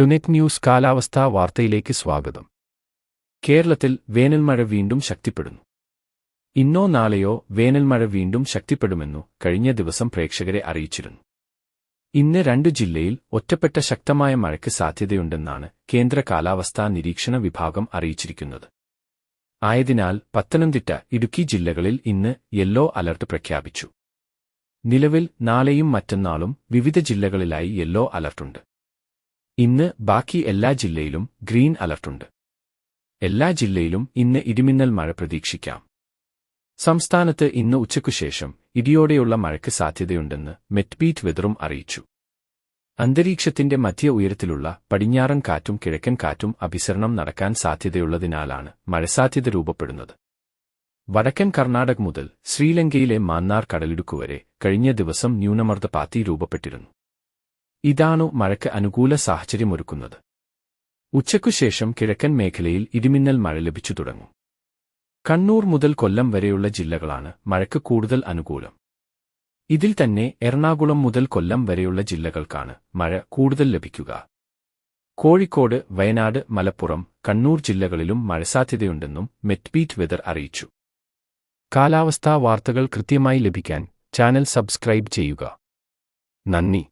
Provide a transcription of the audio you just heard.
ടുനെറ്റ് news കാലാവസ്ഥാ വാർത്തയിലേക്ക് സ്വാഗതം. കേരളത്തിൽ വേനൽമഴ വീണ്ടും ശക്തിപ്പെടുന്നു. ഇന്നോ നാളെയോ വേനൽമഴ വീണ്ടും ശക്തിപ്പെടുമെന്നു കഴിഞ്ഞ ദിവസം പ്രേക്ഷകരെ അറിയിച്ചിരുന്നു. ഇന്ന് രണ്ടു ജില്ലയിൽ ഒറ്റപ്പെട്ട ശക്തമായ മഴയ്ക്ക് സാധ്യതയുണ്ടെന്നാണ് കേന്ദ്ര കാലാവസ്ഥാ നിരീക്ഷണ വിഭാഗം അറിയിച്ചിരിക്കുന്നത്. ആയതിനാൽ പത്തനംതിട്ട ഇടുക്കി ജില്ലകളിൽ ഇന്ന് യെല്ലോ അലർട്ട് പ്രഖ്യാപിച്ചു. നിലവിൽ നാളെയും മറ്റന്നാളും വിവിധ ജില്ലകളിലായി യെല്ലോ അലർട്ടുണ്ട്. ഇന്ന് ബാക്കി എല്ലാ ജില്ലയിലും ഗ്രീൻ അലർട്ടുണ്ട്. എല്ലാ ജില്ലയിലും ഇന്ന് ഇടിമിന്നൽ മഴ പ്രതീക്ഷിക്കാം. സംസ്ഥാനത്ത് ഇന്ന് ഉച്ചയ്ക്കുശേഷം ഇടിയോടെയുള്ള മഴയ്ക്ക് സാധ്യതയുണ്ടെന്ന് മെറ്റ്ബീറ്റ് വെതറും അറിയിച്ചു. അന്തരീക്ഷത്തിന്റെ മധ്യ ഉയരത്തിലുള്ള പടിഞ്ഞാറൻ കാറ്റും കിഴക്കൻ കാറ്റും അഭിസരണം നടക്കാൻ സാധ്യതയുള്ളതിനാലാണ് മഴസാധ്യത രൂപപ്പെടുന്നത്. വടക്കൻ കർണാടക മുതൽ ശ്രീലങ്കയിലെ മാന്നാർ കടലിടുക്കുവരെ കഴിഞ്ഞ ദിവസം ന്യൂനമർദ്ദ ന്യൂനമർദ്ദപാത്തി രൂപപ്പെട്ടിരുന്നു. ഇതാണു മഴയ്ക്ക് അനുകൂല സാഹചര്യമൊരുക്കുന്നത്. ഉച്ചയ്ക്കുശേഷം കിഴക്കൻ മേഖലയിൽ ഇടിമിന്നൽ മഴ ലഭിച്ചു തുടങ്ങും. കണ്ണൂർ മുതൽ കൊല്ലം വരെയുള്ള ജില്ലകളാണ് മഴയ്ക്ക് കൂടുതൽ അനുകൂലം. ഇതിൽ തന്നെ എറണാകുളം മുതൽ കൊല്ലം വരെയുള്ള ജില്ലകൾക്കാണ് മഴ കൂടുതൽ ലഭിക്കുക. കോഴിക്കോട് വയനാട് മലപ്പുറം കണ്ണൂർ ജില്ലകളിലും മഴ സാധ്യതയുണ്ടെന്നും മെറ്റ്ബീറ്റ് വെതർ അറിയിച്ചു. കാലാവസ്ഥാ വാർത്തകൾ കൃത്യമായി ലഭിക്കാൻ ചാനൽ സബ്സ്ക്രൈബ് ചെയ്യുക. നന്ദി.